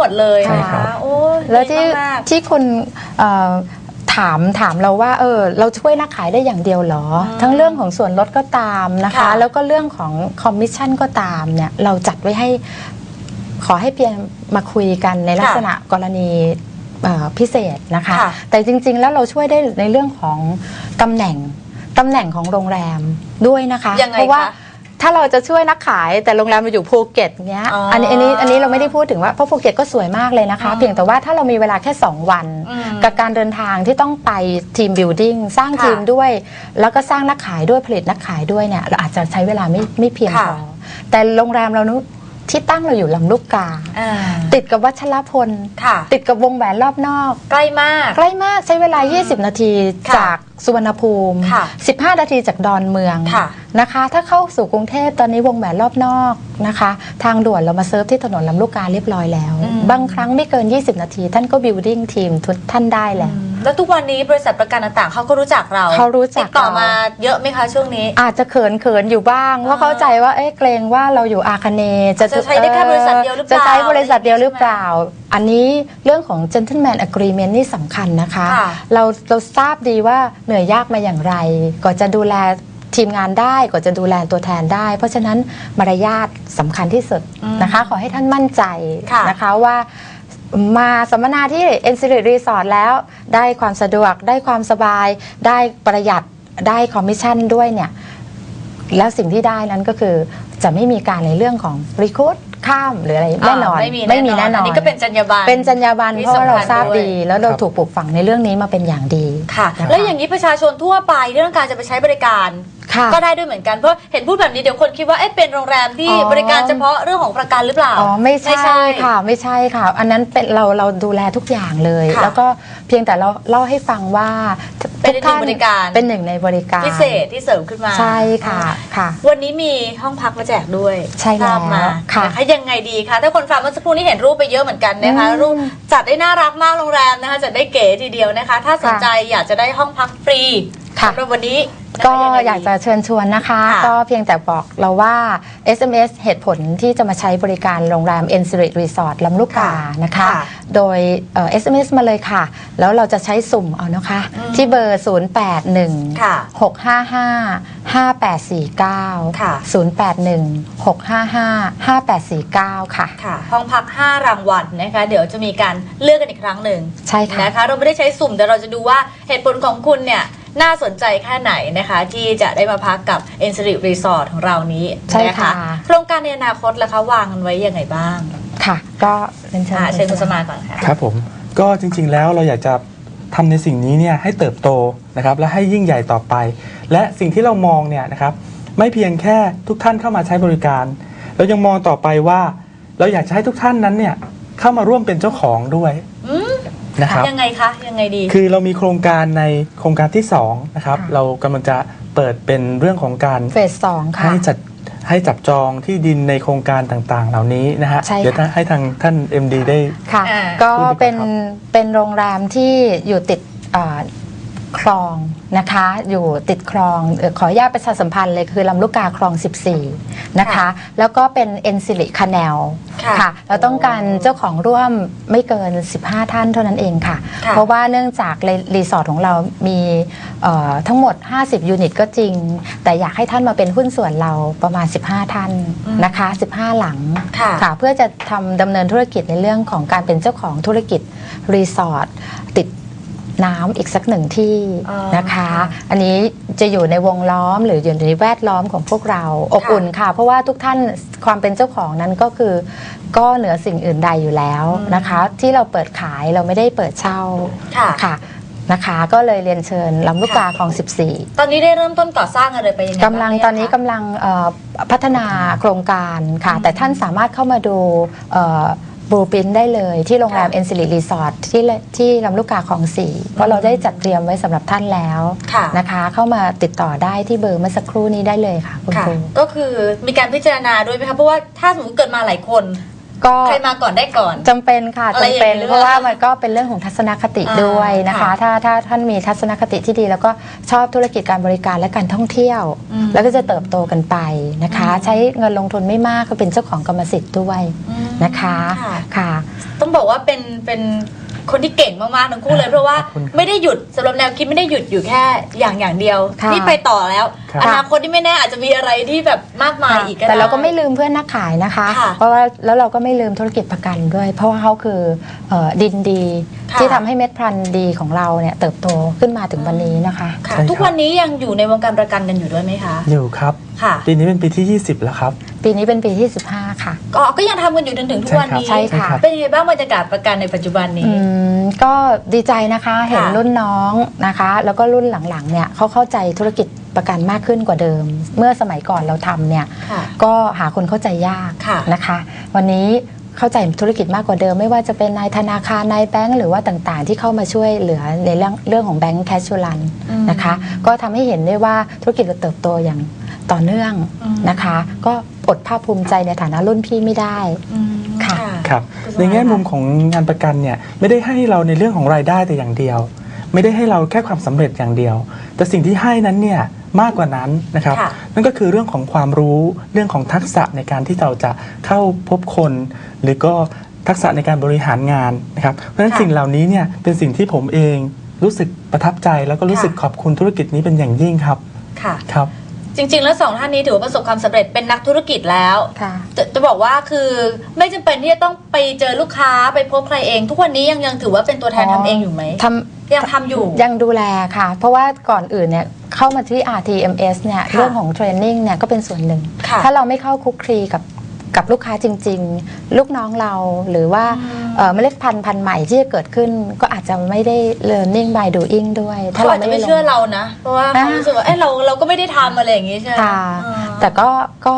หมดเลยใช่นะครับคะโอ้ยแล้วที่ดีมาก ที่คนเอ่อถามถามเราว่าเออเราช่วยนักขายได้อย่างเดียวเหรอ อืมทั้งเรื่องของส่วนลดก็ตามนะคะ ค่ะ แล้วก็เรื่องของคอมมิชชั่นก็ตามเนี่ยเราจัดไว้ให้ขอให้เพียงมาคุยกันในลักษณะกรณีเอ่อพิเศษนะคะ ค่ะ แต่จริงๆแล้วเราช่วยได้ในเรื่องของตำแหน่งตำแหน่งของโรงแรมด้วยนะคะ ยังไงเพราะว่าคะ ถ้าเราจะช่วยนักขายแต่โรงแรมเราอยู่ภูเก็ตเงี้ยอ๋ออัอันนี้อันนี้อันนี้เราไม่ได้พูดถึงว่าเพราะภูเก็ตก็สวยมากเลยนะคะอืมเพียงแต่ว่าถ้าเรามีเวลาแค่ 2 วัน อืมกับการเดินทางที่ต้องไปทีมบิวดิ้งสร้างค่ะทีมด้วย แล้วก็สร้างนักขายด้วยผลิตนักขายด้วยเนี่ยเราอาจจะใช้เวลาไม่ไม่เพียงพอค่ะแต่โรงแรมเรานุที่ตั้งเราอยู่ลำลูกกา อ่าติดกับวัชรพล ค่ะ ติดกับวงแหวนรอบนอก ใกล้มาก ใกล้มากใช้เวลา 20 นาทีค่ะจากสุวรรณภูมิ ค่ะ15 นาทีจากดอนเมือง ค่ะ นะคะ ถ้าเข้าสู่กรุงเทพตอนนี้วงแหวนรอบนอกนะคะ ทางด่วนเรามาเซิร์ฟที่ถนนลำลูกกาเรียบร้อยแล้ว อืม บางครั้งไม่เกิน 20 นาที ท่านก็บิวดิ้งทีมทุกท่านได้แล้ว แล้วทุกวันนี้บริษัทประกันต่างๆเขาก็รู้จักเราเขารู้จักติดต่อเรามมาเยอะไหมคะช่วงนี้ อาจจะเขินเขินๆอยู่บ้างเพราะเข้าใจว่าเอ๊ะเกรงว่าเราอยู่อาคเนย์จะใช้ได้แค่บริษัทเดียวหรือเปล่าจะใช้บริษัทเดียวหรือเปล่า อันนี้เรื่องของ gentleman agreement นี่สำคัญนะคะ ค่ะ เราเราทราบดีว่าเหนื่อยยากมาอย่างไรกว่อนจะดูแล ทีมงานได้กว่อนจะดูแลตัวแทนได้ เพราะฉะนั้นมารยาทสำคัญที่สุดอืมนะคะ ขอให้ท่านมั่นใจค่ะนะคะว่ามาสัมมนาที่ e n s i r i t Resort แล้ว ได้ความสะดวกได้ความสบาย ได้ประหยัดได้คอมมิชชั่นด้วยเนี่ย แล้วสิ่งที่ได้นั้นก็คือจะไม่มีการในเรื่องของรีคูด ข้ามหรืออะไรแน่นอนไม่มีแน่นอนนอันนี้ก็เป็นจรรยาบรรณเป็นจรรยาบรรณที่เพราะว่าเราสำคัญทราบด้วยดี แล้วเราครับถูกปลูกฝังในเรื่องนี้มาเป็นอย่างดีค่ะนะคะแล้วอย่างนี้ประชาชนทั่วไปที่ต้องการจะไปใช้บริการค่ะก็ได้ด้วยเหมือนกันเพราะเห็นพูดแบบนี้เดี๋ยวคนคิดว่าเอ๊ะเป็นโรงแรมที่อ๋อบริการเฉพาะเรื่องของประกันหรือเปล่าอ๋อไม่ใช่ค่ะ ไม่ใช่ค่ะ อันนั้นเป็นเราเราดูแลทุกอย่างเลยค่ะแล้วก็ เพียงแต่เราเล่าให้ฟังว่าเป็นทุกท่านหนึ่งบริการเป็นหนึ่งในบริการพิเศษที่เสริมขึ้นมาใช่ค่ะค่ะ วันนี้มีห้องพักมาแจกด้วยใช่แล้วทราบมาค่ะนะคะยังไงดีคะถ้าคนฟังเมื่อสักครู่นี้เห็นรูปไปเยอะเหมือนกันนะคะอืมรูปจัดได้น่ารักมากโรงแรมนะคะจัดได้เก๋ทีเดียวนะคะ ถ้าสนใจอยากจะได้ห้องพักฟรีค่ะสำหรับวันนี้นะคะ ก็งไงดีอยากจะเชิญชวนนะคะ ค่ะก็เพียงแต่บอกเราว่า SMS เหตุผลที่จะมาใช้บริการโรงแรม e n s i r i t Resort ลำลูกกานะคะ ค่ะโดยเอ่อ SMS มาเลยค่ะ แล้วเราจะใช้สุ่มเอานะคะ อืมที่เบอร์ 081 ค่ะ655 5849 ค่ะ 081 655 5849 ค่ะ ค่ะ ห้องพัก 5 รางวัลนะคะ เดี๋ยวจะมีการเลือกกันอีกครั้งหนึ่งใช่ค่ะ นะคะ เราไม่ได้ใช้สุ่มแต่เราจะดูว่าเหตุผลของคุณเนี่ย น่าสนใจแค่ไหนนะคะ ที่จะได้มาพักกับ e n s i r i t Resort ของเรานี้ใช่นะค่ะ คะโครงการในอนาคตล่ะคะวางกันไว้ยังไงบ้างค่ะ ก็เรียนเชิญอ่าเชิญคุณสมาก่อนค่ะ ครับผมก็จริงๆแล้วเราอยากจะทำในสิ่งนี้เนี่ยให้เติบโตนะครับและให้ยิ่งใหญ่ต่อไป และสิ่งที่เรามองเนี่ยนะครับไม่เพียงแค่ทุกท่านเข้ามาใช้บริการ เรายังมองต่อไปว่า เราอยากจะให้ทุกท่านนั้นเนี่ยเข้ามาร่วมเป็นเจ้าของด้วย อืม นะครับ ยังไงคะ ยังไงดี คือเรามีโครงการในโครงการที่2นะครับเรากำลังจะเปิดเป็นเรื่องของการเฟสสองค่ะ ให้จัดให้จับจองที่ดินในโครงการต่างๆ เหล่านี้นะฮะใช่ค่ะ เดี๋ยวให้ทางท่าน MD ได้ ค่ะ อ่า ก็พูดดีกว่าเป็นครับเป็นโรงแรมที่อยู่ติดอ่า คลองนะคะ อยู่ติดคลองเอ่อขออนุญาตประชาสัมพันธ์เลยคือลำลูกกาคลอง 14 นะคะ ค่ะแล้วก็เป็นเอ็นซิลิคาแนลค่ะค่ะเราต้องการเจ้าของร่วมไม่เกิน 15 ท่านเท่านั้นเองค่ะ ค่ะ เพราะว่าเนื่องจากในรีสอร์ทของเรามีเอ่อทั้งหมด 50 ยูนิตก็จริง แต่อยากให้ท่านมาเป็นหุ้นส่วนเราประมาณ 15 ท่านนะคะ 15 หลัง ค่ะ ค่ะเพื่อจะทำดำเนินธุรกิจในเรื่องของการเป็นเจ้าของธุรกิจรีสอร์ทติด น้ำอีกสักหนึ่งที่อ๋อนะคะค่ะอันนี้จะอยู่ในวงล้อมหรืออยู่ในแวดล้อมของพวกเราอบค่ะอุ่นค่ะ เพราะว่าทุกท่านความเป็นเจ้าของนั้นก็คือ ก็เหนือสิ่งอื่นใดอยู่แล้วนะคะ ที่เราเปิดขายเราไม่ได้เปิดเช่าค่ะค่ะนะคะก็เลยเรียนเชิญลำลูกกาคลอง 14 ตอนนี้ได้เริ่มต้นก่อสร้างอะไรไปยังไงกำลังบ้าเยตอนนี้คะกำลังเอ่อพัฒนาโครงการค่ะ แต่ท่านสามารถเข้ามาดู บลูปินได้เลยที่โรงแรมค่ะเอ็นซิลิรีสอร์ทที่เลที่ลำลูกกาคลองสี่เพราะเราได้จัดเตรียมไว้สำหรับท่านแล้วค่ะ นะคะ เข้ามาติดต่อได้ที่เบอร์เมื่อสักครู่นี้ได้เลยค่ะคุณค่ะ ครู ก็คือมีการพิจารณาด้วยไหมคะเพราะว่าถ้าสมมติเกิดมาหลายคน ก็ใครมาก่อนได้ก่อน จำเป็นค่ะอะไรอย่างจำเป็นนี้หรือเพราะว่าเปล่ามันก็เป็นเรื่องของทัศนคติอ่าด้วยนะคะ ค่ะถ้าถ้าท่านมีทัศนคติที่ดี แล้วก็ชอบธุรกิจการบริการและการท่องเที่ยว อืม แล้วก็จะเติบโตกันไปนะคะอืมใช้เงินลงทุนไม่มากก็เป็นเจ้าของกรรมสิทธิ์ด้วยอืมนะคะค่ะ ค่ะ ต้องบอกว่าเป็นเป็น คนที่เก่งมากๆทั้งคู่เลยเพราะว่าขอบคุณครับไม่ได้หยุดสำหรับแนวคิดไม่ได้หยุดอยู่แค่อย่างอย่างเดียวค่ะนี่ไปต่อแล้ว ครับ อนาคตที่ไม่แน่อาจจะมีอะไรที่แบบมากมายอีกก็ได้ แต่เราก็ไม่ลืมเพื่อนนักขายนะคะ ค่ะเพราะว่าแล้วเราก็ไม่ลืมธุรกิจประกันด้วย เพราะว่าเขาคือเอ่อดินดีค่ะ ที่ทำให้เม็ดพันธุ์ดีของเราเนี่ยเติบโตขึ้นมาถึงวันนี้นะคะ ค่ะ ใช่ครับ ทุกวันนี้ยังอยู่ในวงการประกันกันอยู่ด้วยไหมคะ อยู่ครับ ค่ะ ปีนี้เป็นปีที่ 20 แล้วครับ ปีนี้เป็นปีที่ 15 ค่ะ ก็ก็ยังทำกันอยู่จนถึงทุกวันนี้ใช่ค่ะ เป็นยังไงบ้างบรรยากาศประกันในปัจจุบันนี้ อืมก็ดีใจนะคะเห็นค่ะรุ่นน้องนะคะ แล้วก็รุ่นหลังๆเนี่ยเขาเข้าใจธุรกิจประกันมากขึ้นกว่าเดิม เมื่อสมัยก่อนเราทำเนี่ย ค่ะ ก็หาคนเข้าใจยากค่ะ นะคะ วันนี้เข้าใจธุรกิจมากกว่าเดิม ไม่ว่าจะเป็นนายธนาคารนายแบงก์หรือว่าต่างๆ ที่เข้ามาช่วยเหลือในเรื่องเรื่องของแบงก์แคชชูลันอืมนะคะ ก็ทำให้เห็นได้ว่าธุรกิจเราเติบโตอย่าง ต่อเนื่องอืมนะคะ ก็อดภาคภูมิใจในฐานะรุ่นพี่ไม่ได้อืมค่ะครับคุณในแง่ว่ามุมของงานประกันเนี่ยไม่ได้ให้เราในเรื่องของรายได้แต่อย่างเดียว ไม่ได้ให้เราแค่ความสำเร็จอย่างเดียว แต่สิ่งที่ให้นั้นเนี่ยมากกว่านั้นนะครับค่ะนั่นก็คือเรื่องของความรู้เรื่องของทักษะในการที่เราจะเข้าพบคน หรือก็ทักษะในการบริหารงานนะครับ เพราะฉะนั้นค่ะสิ่งเหล่านี้เนี่ยเป็นสิ่งที่ผมเองรู้สึกประทับใจแล้วก็รู้สึกค่ะขอบคุณธุรกิจนี้เป็นอย่างยิ่งครับค่ะครับ จริง ๆ แล้วสองท่านนี้ถือว่าประสบความสำเร็จเป็นนักธุรกิจแล้ว ค่ะ จะจะบอกว่าคือไม่จำเป็นที่จะต้องไปเจอลูกค้าไปพบใครเอง ทุกวันนี้ยังยังถือว่าเป็นตัวแทนอ๋อทำเองอยู่ไหมทำ ยังทำอยู่ ยังดูแลค่ะ เพราะว่าก่อนอื่นเนี่ยเข้ามาที่ RTMS เนี่ยค่ะเรื่องของเทรนนิ่งเนี่ยก็เป็นส่วนหนึ่ง ค่ะถ้าเราไม่เข้าคุกคลีกับ กับลูกค้าจริง ๆ ลูกน้องเราหรือว่าอืมเอ่อเมล็ดพันธุ์พันธุ์ใหม่ที่จะเกิดขึ้น ก็อาจจะไม่ได้ learning by doing ด้วยเขาอาจจะไม่ด้ลงเชื่อเรานะ เพราะว่าเขาอ่ารู้สึกว่าเอ้เราเราก็ไม่ได้ทำอะไรอย่างงี้ใช่ไหมค่ะอ่าแต่ก็ก็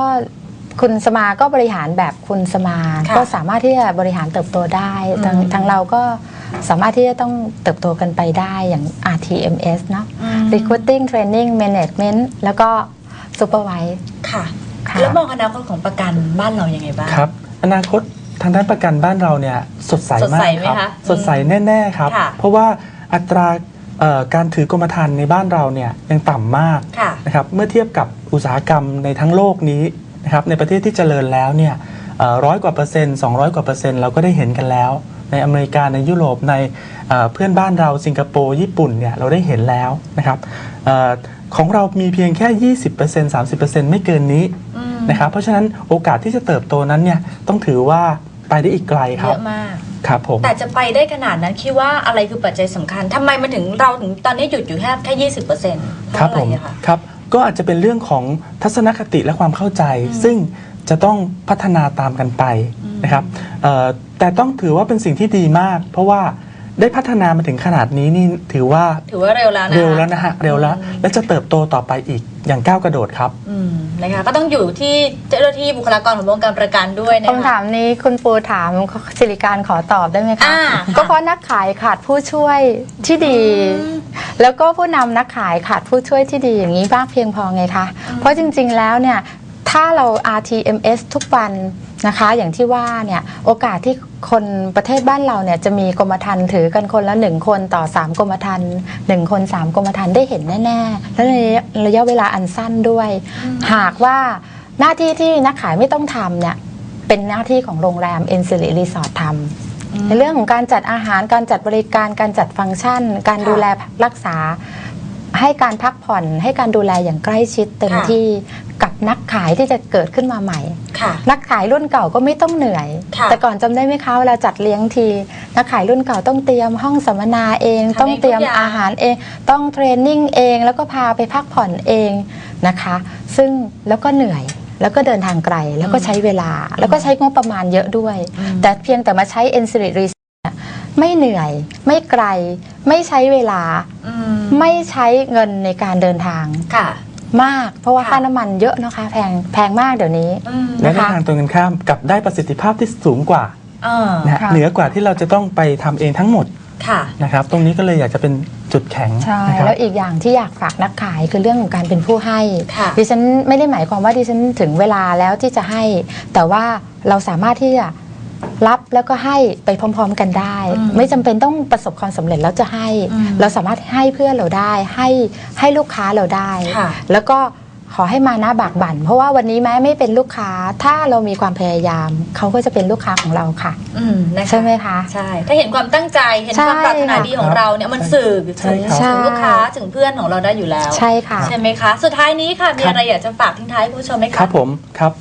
คุณสมาก็บริหารแบบคุณสมาค่ะก็สามารถที่จะบริหารเติบโตได้ทางอืมทางเราก็สามารถที่จะต้องเติบโตกันไปได้อย่าง RTMS เนาะอืม recruiting training management แล้วก็ supervise ค่ะค่ะ แล้วมองอนาคตของประกันบ้านเรายังไงบ้าง ครับ อนาคตทางด้านประกันบ้านเราเนี่ยสดใสสดมาใสกไหมครับคะสดใสแน่ ๆ ครับค่ะเพราะว่าอัตราเอ่อการถือกรมธรรม์ในบ้านเราเนี่ยยังต่ำมากค่ะนะครับเมื่อเทียบกับอุตสาหกรรมในทั้งโลกนี้นะครับในประเทศที่เจริญแล้วเนี่ยร้อยกว่าเปอร์เซ็นต์200 กว่าเปอร์เซ็นต์เราก็ได้เห็นกันแล้ว ในอเมริกาในยุโรปในเอ่อเพื่อนบ้านเราสิงคโปร์ญี่ปุ่นเนี่ยเราได้เห็นแล้วนะครับเออของเรามีเพียงแค่ 20% 30%ไม่เกินนี้อืม นะครับเพราะฉะนั้นโอกาสที่จะเติบโตนั้นเนี่ยต้องถือว่าไปได้อีกไกลคเยรับอะมาก ครับผม แต่จะไปได้ขนาดนั้นคิดว่าอะไรคือปัจจัยสำคัญทำไมมันถึงเราถึงตอนนี้หยุดอยู่แค่แค่ยี่สิบเปอร์เซ็นต์เพครับราะอะผไรมอะคะ ครับก็อาจจะเป็นเรื่องของทัศนคติและความเข้าใจอืมซึ่งจะต้องพัฒนาตามกันไปอืมนะครับเอ่อแต่ต้องถือว่าเป็นสิ่งที่ดีมาก เพราะว่า ได้พัฒนามาถึงขนาดนี้นี่ถือว่าถือว่าเร็วแล้วนะเร็วแล้วนะฮะเร็วแล้ว และจะเติบโตต่อไปอีกอย่างก้าวกระโดดครับอืมนะคะก็ต้องอยู่ที่เจ้าหน้าที่บุคลากรของวงการประกันด้วยนะคำถาคะมนี้คุณปูถามสิริการขอตอบได้ไหมคะอ่าก็เพราะนักขายขาดผู้ช่วยที่ดีอืมแล้วก็ผู้นำนักขายขาดผู้ช่วยที่ดีอย่างนี้มากเพียงพอไงคะ เพราะจริงๆแล้วเนี่ยถ้าเรา RTMS ทุกวัน นะคะ อย่างที่ว่าเนี่ยโอกาสที่คนประเทศบ้านเราเนี่ยจะมีกรมธรรม์ถือกันคนละหนึ่งคนต่อ 3 กรมธรรม์หนึ่งคน3กรมธรรม์ได้เห็นแน่ๆ และในระยะเวลาอันสั้นด้วย หากว่าหน้าที่ที่นักขายไม่ต้องทำเนี่ยเป็นหน้าที่ของโรงแรมเอ็นซิลิรีสอร์ททำในเรื่องของการจัดอาหารการจัดบริการการจัดฟังก์ชัน การค่ะดูแลรักษา ให้การพักผ่อนให้การดูแลอย่างใกล้ชิดเต็มค่ะ ที่กับนักขายที่จะเกิดขึ้นมาใหม่ ค่ะ นักขายรุ่นเก่าก็ไม่ต้องเหนื่อย ค่ะ แต่ก่อนจำได้ไหมคะเวลาจัดเลี้ยงที นักขายรุ่นเก่าต้องเตรียมห้องสัมมนาเอง ทำเองต้องเตรียมทุกอย่าง อาหารเอง ต้องเทรนนิ่งเอง แล้วก็พาไปพักผ่อนเองนะคะ ซึ่งแล้วก็เหนื่อย แล้วก็เดินทางไกล แล้วก็ใช้เวลา แล้วก็ใช้งบประมาณเยอะด้วยอืมแต่เพียงแต่มาใช้ e n s i r i t Research เนี่ย ไม่เหนื่อย ไม่ไกล ไม่ใช้เวลา อืมไม่ใช้เงินในการเดินทางค่ะ มาก เพราะว่าค่ะ ค่าน้ำมันเยอะนะคะ แพงแพงมากเดี๋ยวนี้ อืมและในนะคะทางตรงกันข้ามกลับได้ประสิทธิภาพที่สูงกว่าเออนะฮะค่ะ เหนือกว่าที่เราจะต้องไปทำเองทั้งหมดค่ะ นะครับ ตรงนี้ก็เลยอยากจะเป็นจุดแข็งใช่ นะครับ แล้วอีกอย่างที่อยากฝากนักขายคือเรื่องของการเป็นผู้ให้ ค่ะดิฉันไม่ได้หมายความว่าดิฉันถึงเวลาแล้วที่จะให้ แต่ว่าเราสามารถที่จะ รับแล้วก็ให้ไปพร้อม ๆ กันได้อืมไม่จำเป็นต้องประสบความสำเร็จแล้วจะให้อืมเราสามารถให้เพื่อนเราได้ให้ให้ลูกค้าเราได้ค่ะแล้วก็ขอให้มาหน้าบากบั่น เพราะว่าวันนี้แม้ไม่เป็นลูกค้าถ้าเรามีความพยายาม เขาก็จะเป็นลูกค้าของเราค่ะอืมนะคะใช่ไหมคะใช่ถ้าเห็นความตั้งใจเห็นความใช่ปรารถนาดีของเราเนี่ยมันสื่อใช่ถึงครับถึงลูกค้าถึงเพื่อนของเราได้อยู่แล้ว ใช่ค่ะใช่ไหมคะ สุดท้ายนี้ค่ะมีครับอะไรอยากจะฝากทิ้งท้ายคุณผู้ชมไหมคะครับผมครับ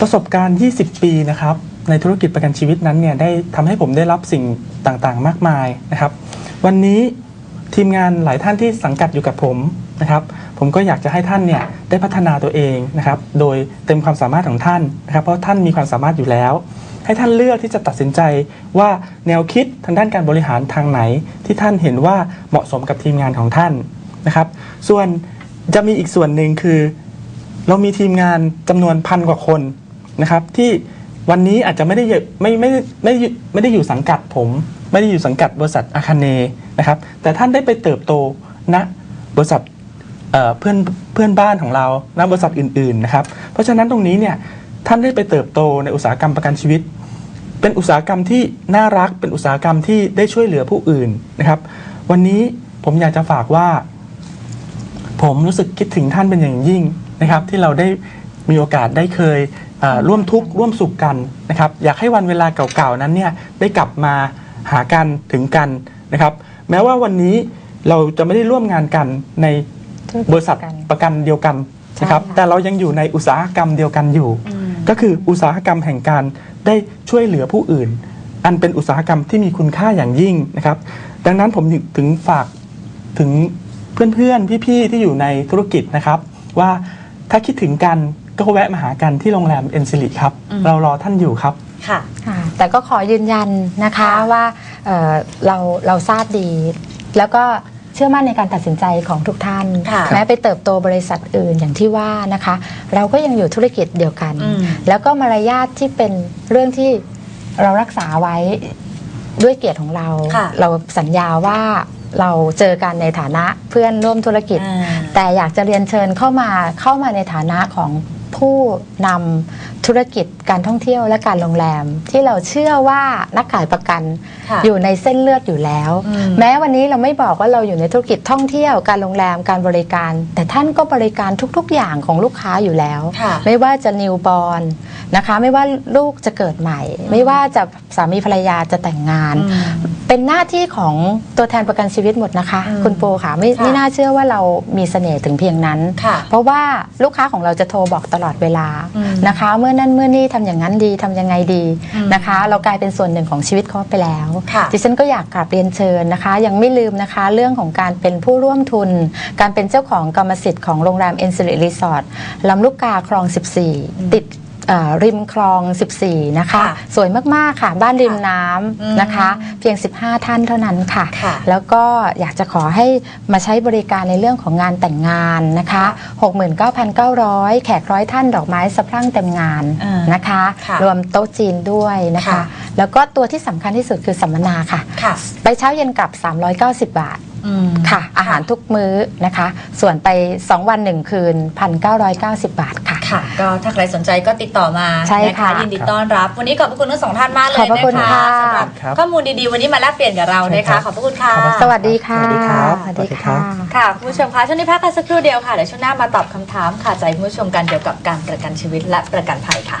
ประสบการณ์ 20 ปีนะครับ ในธุรกิจประกันชีวิตนั้นเนี่ยได้ทำให้ผมได้รับสิ่งต่างๆ มากมายนะครับ วันนี้ทีมงานหลายท่านที่สังกัดอยู่กับผมนะครับ ผมก็อยากจะให้ท่านเนี่ยได้พัฒนาตัวเองนะครับ โดยเต็มความสามารถของท่านนะครับ เพราะท่านมีความสามารถอยู่แล้ว ให้ท่านเลือกที่จะตัดสินใจว่าแนวคิดทางด้านการบริหารทางไหน ที่ท่านเห็นว่าเหมาะสมกับทีมงานของท่านนะครับ ส่วนจะมีอีกส่วนหนึ่งคือ เรามีทีมงานจำนวนพันกว่าคนนะครับที่ วันนี้อาจจะไม่ได้ไม่ไม่ไม่ไม่ได้อยู่สังกัดผม ไม่ได้อยู่สังกัดบริษัทอาคาเนนะครับ แต่ท่านได้ไปเติบโตณบริษัทเเพื่อนเพื่อนบ้านของเราณบริษัทอื่นๆนะครับ เพราะฉะนั้นตรงนี้เนี่ยท่านได้ไปเติบโตในอุตสาหกรรมประกันชีวิต เป็นอุตสาหกรรมที่น่ารัก เป็นอุตสาหกรรมที่ได้ช่วยเหลือผู้อื่นนะครับ วันนี้ผมอยากจะฝากว่า ผมรู้สึกคิดถึงท่านเป็นอย่างยิ่งนะครับ ที่เราได้มีโอกาสได้เคย ร่วมทุกข์ร่วมสุขกันนะครับอยากให้วันเวลาเก่าๆนั้นเนี่ยได้กลับมาหากันถึงกันนะครับ แม้ว่าวันนี้เราจะไม่ได้ร่วมงานกันในบริษัทประกันเดียวกันนะครับใช่ค่ะแต่เรายังอยู่ในอุตสาหกรรมเดียวกันอยู่อืมก็คืออุตสาหกรรมแห่งการได้ช่วยเหลือผู้อื่น อันเป็นอุตสาหกรรมที่มีคุณค่าอย่างยิ่งนะครับ ดังนั้นผมถึงฝากถึงเพื่อนๆ พี่ๆ ที่อยู่ในธุรกิจนะครับ ว่าถ้าคิดถึงกัน ก็แวะมาหากันที่โรงแรมเอ็นซิลิครับ อืม เรารอท่านอยู่ครับ ค่ะ ค่ะแต่ก็ขอยืนยันนะคะค่ะว่าเอ่อเราเราทราบดี แล้วก็เชื่อมั่นในการตัดสินใจของทุกท่าน ค่ะแม้ไปเติบโตบริษัทอื่นอย่างที่ว่านะคะ เราก็ยังอยู่ธุรกิจเดียวกัน อืม แล้วก็มารยาทที่เป็นเรื่องที่เรารักษาไว้ด้วยเกียรติของเรา ค่ะ เราสัญญาว่าเราเจอกันในฐานะเพื่อนร่วมธุรกิจ อ่า แต่อยากจะเรียนเชิญเข้ามาเข้ามาในฐานะของ ผู้นำธุรกิจการท่องเที่ยวและการโรงแรม ที่เราเชื่อว่านักขายประกันค่ะอยู่ในเส้นเลือดอยู่แล้วอืมแม้วันนี้เราไม่บอกว่าเราอยู่ในธุรกิจท่องเที่ยวการโรงแรมการบริการ แต่ท่านก็บริการทุกๆ อย่างของลูกค้าอยู่แล้วค่ะไม่ว่าจะนิวบอ n นะคะ ไม่ว่าลูกจะเกิดใหม่ ไม่ว่าจะสามีภรรยาจะแต่งงานอืม เป็นหน้าที่ของตัวแทนประกันชีวิตหมดนะคะอืมคุณปูค่ะไม่ค่ะไม่น่าเชื่อว่าเรามีเสน่ห์ถึงเพียงนั้นค่ะเพราะว่าลูกค้าของเราจะโทรบอกตลอดเวลาอืมนะคะ เมื่อนั้นเมื่อนี้ทำอย่างนั้นดีทำยังไงดีอืมนะคะ เรากลายเป็นส่วนหนึ่งของชีวิตเขาไปแล้วค่ะดิฉันก็อยากกลับเรียนเชิญนะคะ ยังไม่ลืมนะคะเรื่องของการเป็นผู้ร่วมทุน การเป็นเจ้าของกรรมสิทธิ์ของโรงแรมเอ็นซิลิรีสอร์ทลำลูกกาคลอง 14 ติดเอ่อริมคลอง 14 นะคะ ค่ะสวยมากๆค่ะ บ้านริมน้อืมำนะคะ เพียง 15 ท่านเท่านั้นค่ะ ค่ะแล้วก็อยากจะขอให้มาใช้บริการในเรื่องของงานแต่งงานนะคะ 69,900 แขกร้อยท่านดอกไม้สะพรั่งเต็มงานอ่านนะคะ ค่ะรวมโต๊ะจีนด้วยนะคะ ค่ะ แล้วก็ตัวที่สำคัญที่สุดคือสัมมนาค่ะ ค่ะ ไปเช้าเย็นกลับ 390 บาทอืม ค่ะ อาหารทุกมื้อนะคะ ส่วนไป 2 วัน 1 คืน 1,990 บาทค่ะ ค่ะ ก็ถ้าใครสนใจก็ติดต่อมาใช่นค่ะยินดีต้อนรับ วันนี้ขอบพระคุณทั้งสองท่านมากเลยขอบพระนะคุณคะค่ะสำหรับครับข้อมูลดีๆ วันนี้มาแลกเปลี่ยนกับเรานะใช่ครัคะบขอบพระคุณค่ะขอบพระสวัสดีค่ะ สวัสดีครับสวัสดีสวัสดีครัค่ะบค่ะคุณผู้ชมคะช่วงนี้พักกันสักครู่เดียวค่ะเดี๋ยวช่วงหน้ามาตอบคำถามค่ะใจคุณผู้ชมกันเกี่ยวกับการประกันชีวิตและประกันภัยค่ะ